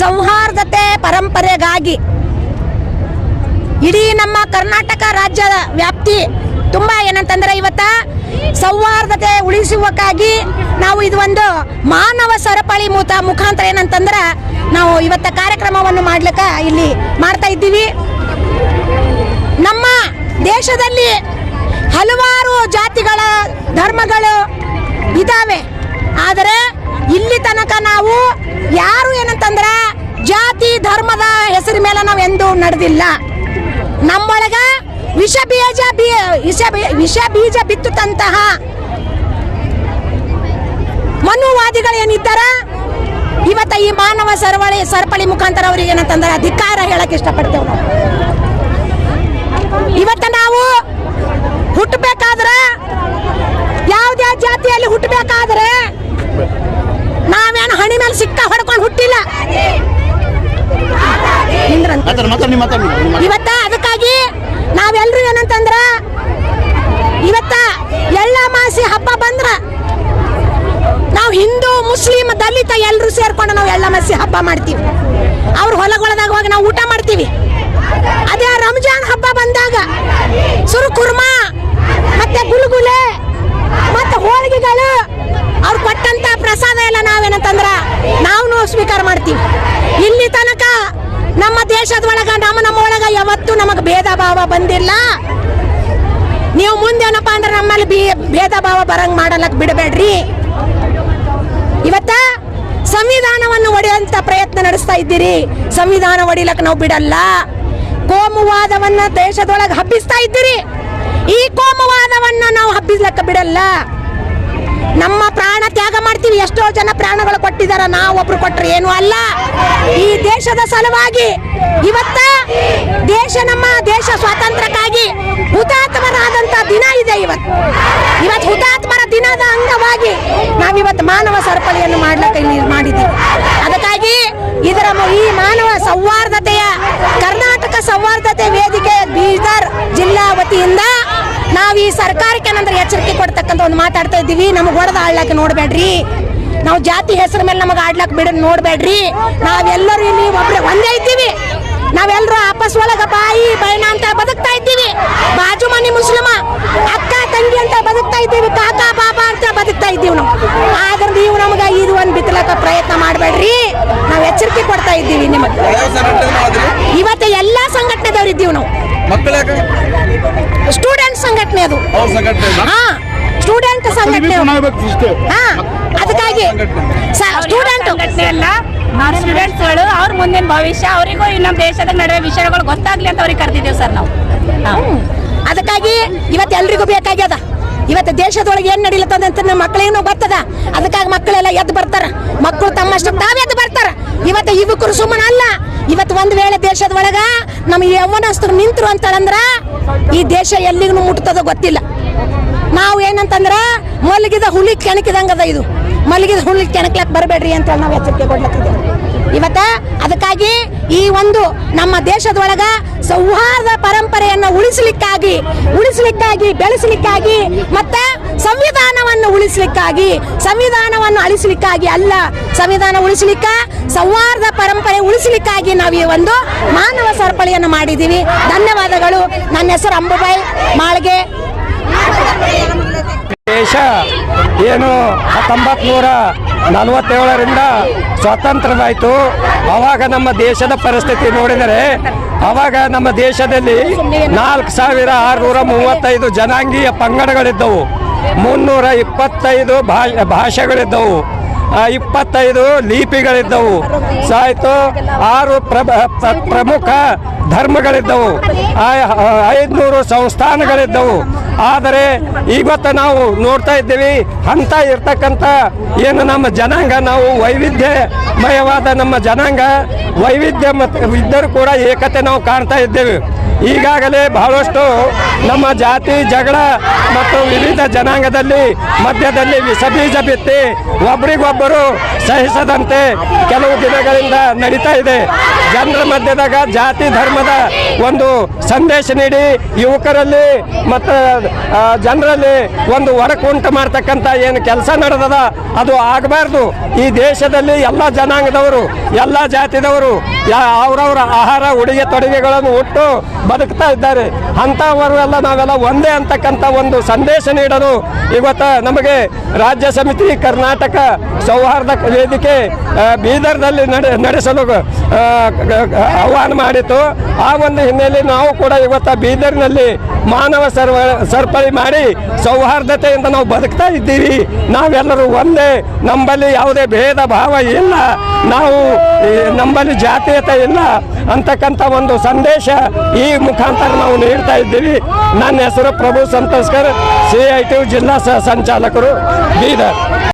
ಸೌಹಾರ್ದತೆ ಪರಂಪರೆಗಾಗಿ. ಇಡೀ ನಮ್ಮ ಕರ್ನಾಟಕ ರಾಜ್ಯದ ವ್ಯಾಪ್ತಿ ತುಂಬಾ ಏನಂತಂದ್ರೆ ಇವತ್ತ ಸೌಹಾರ್ದತೆ ಉಳಿಸುವಕ್ಕಾಗಿ ನಾವು ಇದು ಒಂದು ಮಾನವ ಸರಪಳಿ ಮೂತ ಮುಖಾಂತರ ಏನಂತಂದ್ರೆ ನಾವು ಇವತ್ತ ಕಾರ್ಯಕ್ರಮವನ್ನು ಮಾಡ್ಲಿಕ್ಕ ಇಲ್ಲಿ ಮಾಡ್ತಾ ಇದ್ದೀವಿ. ನಮ್ಮ ದೇಶದಲ್ಲಿ ಹಲವಾರು ಜಾತಿಗಳ ಧರ್ಮಗಳು ಇದ್ದಾವೆ. ಆದರೆ ಇಲ್ಲಿ ತನಕ ನಾವು ಯಾರು ಏನಂತಂದ್ರ ಜಾತಿ ಧರ್ಮದ ಹೆಸರು ಮೇಲೆ ನಾವು ಎಂದೂ ನಡೆದಿಲ್ಲ. ನಮ್ಮೊಳಗ ವಿಷ ಬೀಜ ಬೀ- ವಿಷ ವಿಷ ಬೀಜ ಬಿತ್ತುತ್ತಂತಹ ಮನುವಾದಿಗಳು ಏನಿದ್ದಾರ ಇವತ್ತ ಈ ಮಾನವ ಸರವಳಿ ಸರಪಳಿ ಮುಖಾಂತರ ಅವ್ರಿಗೆ ಏನಂತಂದ್ರೆ ಅಧಿಕಾರ ಹೇಳಕ್ ಇಷ್ಟಪಡ್ತೇವೆ ಇವತ್ತ ನಾವು ಹುಟ್ಟಬೇಕಾದ್ರೆ ಹಣಿ ಸಿಕ್ಕ ಹೊಡ್ಕೊಂಡು ಹುಟ್ಟಿಲ್ಲ. ಇವತ್ತ ಅದಕ್ಕಾಗಿ ನಾವೆಲ್ಲರೂ ಏನಂತಂದ್ರ ಇವತ್ತ ಎಲ್ಲ ಮಾಸಿ ಹಬ್ಬ ಬಂದ್ರ ನಾವು ಹಿಂದೂ ಮುಸ್ಲಿಂ ದಲಿತ ಎಲ್ಲರೂ ಸೇರ್ಕೊಂಡು ನಾವು ಎಲ್ಲ ಮಾಸಿ ಹಬ್ಬ ಮಾಡ್ತೀವಿ. ಅವ್ರ ಹೊಲಗೊಳದಾಗ ಹೋಗಿ ನಾವು ಊಟ ಮಾಡ್ತೀವಿ. ಅದೇ ರಂಜಾನ್ ಹಬ್ಬ ಬಂದಾಗ ಸುರು ಕುರ್ಮಾ ಮತ್ತೆ ಗುಲ್ಗುಲೆ ಮತ್ತೆ ಹೋಳಿಗೆಗಳು ಅವ್ರು ಕೊಟ್ಟಂತ ಪ್ರಸಾದ ಎಲ್ಲ ನಾವೇನಂತಂದ್ರ ನಾವು ಸ್ವೀಕಾರ ಮಾಡ್ತೀವಿ ಇಲ್ಲಿ ತನಕ ನಮ್ಮ ದೇಶದ ಒಳಗ ನಮ್ಮ ನಮ್ಮ ಒಳಗ ಯಾವತ್ತೂ ನಮಗೆ ಭೇದ ಭಾವ ಬಂದಿಲ್ಲ. ನೀವು ಮುಂದೇನಪ್ಪ ಅಂದ್ರೆ ನಮ್ಮಲ್ಲಿ ಬಿ- ಭೇದ ಭಾವ ಬರಂಗ್ ಮಾಡಲಕ್ ಬಿಡಬೇಡ್ರಿ. ಇವತ್ತ ಸಂವಿಧಾನವನ್ನು ಒಡೆಯುವಂತ ಪ್ರಯತ್ನ ನಡೆಸ್ತಾ ಇದ್ದೀರಿ. ಸಂವಿಧಾನ ಒಡಿಲಕ್ ನಾವು ಬಿಡಲ್ಲ. ಕೋಮುವಾದವನ್ನ ದೇಶದೊಳಗೆ ಹಬ್ಬಿಸ್ತಾ ಇದ್ದೀರಿ. ಈ ಕೋಮುವಾದವನ್ನ ನಾವು ಹಬ್ಬಿಸ್ಲಕ್ಕ ಬಿಡಲ್ಲ. ನಮ್ಮ ಪ್ರಾಣ ತ್ಯಾಗ ಮಾಡ್ತೀವಿ. ಎಷ್ಟೋ ಜನ ಪ್ರಾಣಗಳು ಕೊಟ್ಟಿದಾರ. ನಾವು ಒಬ್ರು ಕೊಟ್ರೆ ಏನು ಅಲ್ಲ. ಈ ದೇಶದ ಸಲುವಾಗಿ ಇವತ್ತ ದೇಶ ನಮ್ಮ ದೇಶ ಸ್ವಾತಂತ್ರ್ಯಕ್ಕಾಗಿ ಹುತಾತ್ಮರಾದಂತ ದಿನ ಇದೆ ಇವತ್ತು. ಇವತ್ತು ಹುತಾತ್ಮರ ದಿನದ ಅಂಗವಾಗಿ ನಾವಿವತ್ತು ಮಾನವ ಸರಪಳಿಯನ್ನು ಮಾಡ್ಲಿಕ್ಕೆ ಇಲ್ಲಿ ಮಾಡಿದ್ದೀವಿ. ಅದಕ್ಕಾಗಿ ಇದರ ಈ ಮಾನವ ಸೌಹಾರ್ದತೆಯ, ಕರ್ನಾಟಕ ಸೌಹಾರ್ದತೆ ವೇದಿಕೆ ಬೀದರ್ ಜಿಲ್ಲಾ ವತಿಯಿಂದ ನಾವು ಈ ಸರ್ಕಾರಕ್ಕೆ ನಂತರ ಎಚ್ಚರಿಕೆ ಕೊಡ್ತಕ್ಕಂಥ ಒಂದು ಮಾತಾಡ್ತಾ ಇದ್ದೀವಿ. ನಮಗೆ ಹೊಡೆದ ಆಡ್ಲಕ್ಕೆ ನೋಡಬೇಡ್ರಿ. ನಾವು ಜಾತಿ ಹೆಸರು ಮೇಲೆ ನಮಗೆ ಆಡ್ಲಕ್ಕೆ ಬಿಡ, ನೋಡಬೇಡ್ರಿ. ನಾವೆಲ್ಲರೂ ಇಲ್ಲಿ ಒಬ್ರೆ ಒಂದೇ ಇದ್ದೀವಿ. ನಾವೆಲ್ಲರೂ ಆಪಸ್ ಒಳಗ ಬಾಯಿ ಬಯಣ ಅಂತ ಬದುಕ್ತಾ ಇದ್ದೀವಿ. ಬಾಜು ಮನೆ ಮುಸ್ಲಿಮ ಅಕ್ಕ ತಂಗಿ ಅಂತ ಬದುಕ್ತಾ ಇದ್ದೀವಿ. ಕಾಕಾ ಬಾಬಾ ಅಂತ ಬದುಕ್ತಾ ಇದ್ದೀವಿ ನಾವು. ಆದ್ರೆ ನೀವು ನಮ್ಗೆ ಇದು ಒಂದು ಬಿತ್ತಲಕ್ಕ ಪ್ರಯತ್ನ ಮಾಡಬೇಡ್ರಿ. ನಾವು ಎಚ್ಚರಿಕೆ ಕೊಡ್ತಾ ಇದ್ದೀವಿ ನಿಮಗೆ. ಇವತ್ತು ಎಲ್ಲ ಸಂಘಟನೆದವ್ರು ಇದ್ದೀವಿ ನಾವು. ಸ್ಟೂಡೆಂಟ್ ಸಂಘಟನೆ ಅದು. ಹಾ. ಸ್ಟೂಡೆಂಟ್ ಸಂಘಟನೆ. ಹಾ ಅದಕ್ಕಾಗಿ ಸ್ಟೂಡೆಂಟ್ ಸಂಘಟನೆ ಅಲ್ಲ ನಾವು ಸ್ಟೂಡೆಂಟ್ಸ್ಗಳು ಅವ್ರ ಮುಂದಿನ ಭವಿಷ್ಯ ಅವರಿಗೂ ನಮ್ಮ ದೇಶದ ನಡುವೆ ವಿಷಯಗಳು ಗೊತ್ತಾಗ್ಲಿ ಅಂತ ಅವ್ರಿಗೆ ಕರೆದಿದ್ದೇವೆ ಸರ್ ನಾವು. ಅದಕ್ಕಾಗಿ ಇವತ್ತು ಎಲ್ರಿಗೂ ಬೇಕಾಗ್ಯದ ಇವತ್ತು ದೇಶದೊಳಗೆ ಏನು ನಡೀಲತ್ತದ ಅಂತ ನಮ್ಮ ಮಕ್ಕಳೇನು ಗೊತ್ತದ. ಅದಕ್ಕಾಗಿ ಮಕ್ಕಳೆಲ್ಲ ಎದ್ದು ಬರ್ತಾರ. ಮಕ್ಕಳು ತಮ್ಮಷ್ಟು ತಾವೇ ಎದ್ದು ಬರ್ತಾರ. ಇವತ್ತು ಯುವಕರು ಸುಮ್ಮನೆ ಅಲ್ಲ. ಇವತ್ತು ಒಂದು ವೇಳೆ ದೇಶದ ಒಳಗ ನಮ್ಮ ಯೌವನಸ್ಥರು ನಿಂತರು ಅಂತಂದ್ರ ಈ ದೇಶ ಎಲ್ಲಿಗೂ ಮುಟ್ತದೋ ಗೊತ್ತಿಲ್ಲ. ನಾವು ಏನಂತಂದ್ರ, ಮಲಗಿದ ಹುಲಿ ಕೆಣಕಿದಂಗದ ಇದು. ಮಲಗಿದ ಹುಲಿ ಕೆಣಕ್ಲಕ್ ಬರಬೇಡ್ರಿ ಅಂತ ನಾವು ಎಚ್ಚರಿಕೆ ಕೊಡ್ಲತ್ತಿದ್ದೇವೆ. ಇವತ್ತ ಅದಕ್ಕಾಗಿ ಈ ಒಂದು ನಮ್ಮ ದೇಶದೊಳಗ ಸೌಹಾರ್ದ ಪರಂಪರೆಯನ್ನು ಉಳಿಸಲಿಕ್ಕಾಗಿ ಉಳಿಸಲಿಕ್ಕಾಗಿ, ಬೆಳೆಸಲಿಕ್ಕಾಗಿ, ಮತ್ತೆ ಸಂವಿಧಾನವನ್ನು ಉಳಿಸಲಿಕ್ಕಾಗಿ, ಸಂವಿಧಾನವನ್ನು ಅಳಿಸಲಿಕ್ಕಾಗಿ ಅಲ್ಲ, ಸಂವಿಧಾನ ಉಳಿಸಲಿಕ್ಕ, ಸೌಹಾರ್ದ ಪರಂಪರೆ ಉಳಿಸಲಿಕ್ಕಾಗಿ ನಾವು ಈ ಒಂದು ಮಾನವ ಸರಪಳಿಯನ್ನು ಮಾಡಿದ್ದೀವಿ. ಧನ್ಯವಾದಗಳು. ನನ್ನ ಹೆಸರು ಅಂಬುಬಾಯಿ ಮಾಳ್ಗೆ. ದೇಶ ಏನು ಹತ್ತೊಂಬತ್ತು ನೂರ ನಲವತ್ತೇಳರಿಂದ ಸ್ವಾತಂತ್ರ್ಯವಾಯಿತು. ಅವಾಗ ನಮ್ಮ ದೇಶದ ಪರಿಸ್ಥಿತಿ ನೋಡಿದರೆ, ಅವಾಗ ನಮ್ಮ ದೇಶದಲ್ಲಿ ನಾಲ್ಕು ಸಾವಿರ ಆರುನೂರ ಮೂವತ್ತೈದು ಜನಾಂಗೀಯ ಪಂಗಡಗಳಿದ್ದವು. ಮುನ್ನೂರ ಇಪ್ಪತ್ತೈದು ಭಾಷೆಗಳಿದ್ದವು. ಇಪ್ಪತ್ತೈದು ಲಿಪಿಗಳಿದ್ದವು. ಸಾಯ್ತು, ಆರು ಪ್ರಮುಖ ಧರ್ಮಗಳಿದ್ದವು. ಐದ್ನೂರು ಸಂಸ್ಥಾನಗಳಿದ್ದವು. ಆದರೆ ಇವತ್ತು ನಾವು ನೋಡ್ತಾ ಇದ್ದೀವಿ ಅಂತ ಇರ್ತಕ್ಕಂಥ ಏನು ನಮ್ಮ ಜನಾಂಗ, ನಾವು ವೈವಿಧ್ಯಮಯವಾದ ನಮ್ಮ ಜನಾಂಗ ವೈವಿಧ್ಯ ಮತ್ತು ಇದ್ದರೂ ಕೂಡ ಏಕತೆ ನಾವು ಕಾಣ್ತಾ ಇದ್ದೇವೆ. ಈಗಾಗಲೇ ಬಹಳಷ್ಟು ನಮ್ಮ ಜಾತಿ ಜಗಳ ಮತ್ತು ವಿವಿಧ ಜನಾಂಗದಲ್ಲಿ, ಮಧ್ಯದಲ್ಲಿ ವಿಷಬೀಜ ಬಿತ್ತಿ ಒಬ್ರಿಗೊಬ್ಬರು ಸಹಿಸದಂತೆ ಕೆಲವು ದಿನಗಳಿಂದ ನಡೀತಾ ಇದೆ. ಜನರ ಮಧ್ಯದಾಗ ಜಾತಿ ಧರ್ಮದ ಒಂದು ಸಂದೇಶ ನೀಡಿ ಯುವಕರಲ್ಲಿ ಮತ್ತು ಜನರಲ್ಲಿ ಒಂದು ಉಂಟು ಮಾಡ್ತಕ್ಕಂಥ ಏನು ಕೆಲಸ ನಡೆದದ, ಅದು ಆಗಬಾರ್ದು. ಈ ದೇಶದಲ್ಲಿ ಎಲ್ಲ ಜನಾಂಗದವರು, ಎಲ್ಲ ಜಾತಿದವರು ಅವರವರ ಆಹಾರ, ಉಡುಗೆ ತೊಡುಗೆಗಳನ್ನು ಉಟ್ಟು ಬದುಕ್ತಾ ಇದ್ದಾರೆ. ಅಂಥವರೆಲ್ಲ ನಾವೆಲ್ಲ ಒಂದೇ ಅಂತಕ್ಕಂಥ ಒಂದು ಸಂದೇಶ ನೀಡಲು ಇವತ್ತು ನಮಗೆ ರಾಜ್ಯ ಸಮಿತಿ ಕರ್ನಾಟಕ ಸೌಹಾರ್ದ ವೇದಿಕೆ ಬೀದರ್ನಲ್ಲಿ ನಡೆ, ನಡೆಸಲು ಆಹ್ವಾನ ಮಾಡಿತು ಆ ಒಂದು ಹಿನ್ನೆಲೆಯಲ್ಲಿ ನಾವು ಕೂಡ ಇವತ್ತು ಬೀದರ್ನಲ್ಲಿ ಮಾನವ ಸರ್ವ, ಸರಪಳಿ ಮಾಡಿ ಸೌಹಾರ್ದತೆಯಿಂದ ನಾವು ಬದುಕ್ತಾ ಇದ್ದೀವಿ. ನಾವೆಲ್ಲರೂ ಒಂದೇ, ನಮ್ಮಲ್ಲಿ ಯಾವುದೇ ಭೇದ ಭಾವ ಇಲ್ಲ. ನಾವು ನಮ್ಮಲ್ಲಿ ಜಾತೀಯತೆ ಇಲ್ಲ ಅಂತಕ್ಕಂಥ ಒಂದು ಸಂದೇಶ ಈ ಮುಖಾಂತರ ನಾವು ನೀಡ್ತಾ ಇದ್ದೀವಿ. ನನ್ನ ಹೆಸರು Prabhu Santoshkar C I T ಜಿಲ್ಲಾ ಸಹ ಸಂಚಾಲಕರು ಬೀದರ್.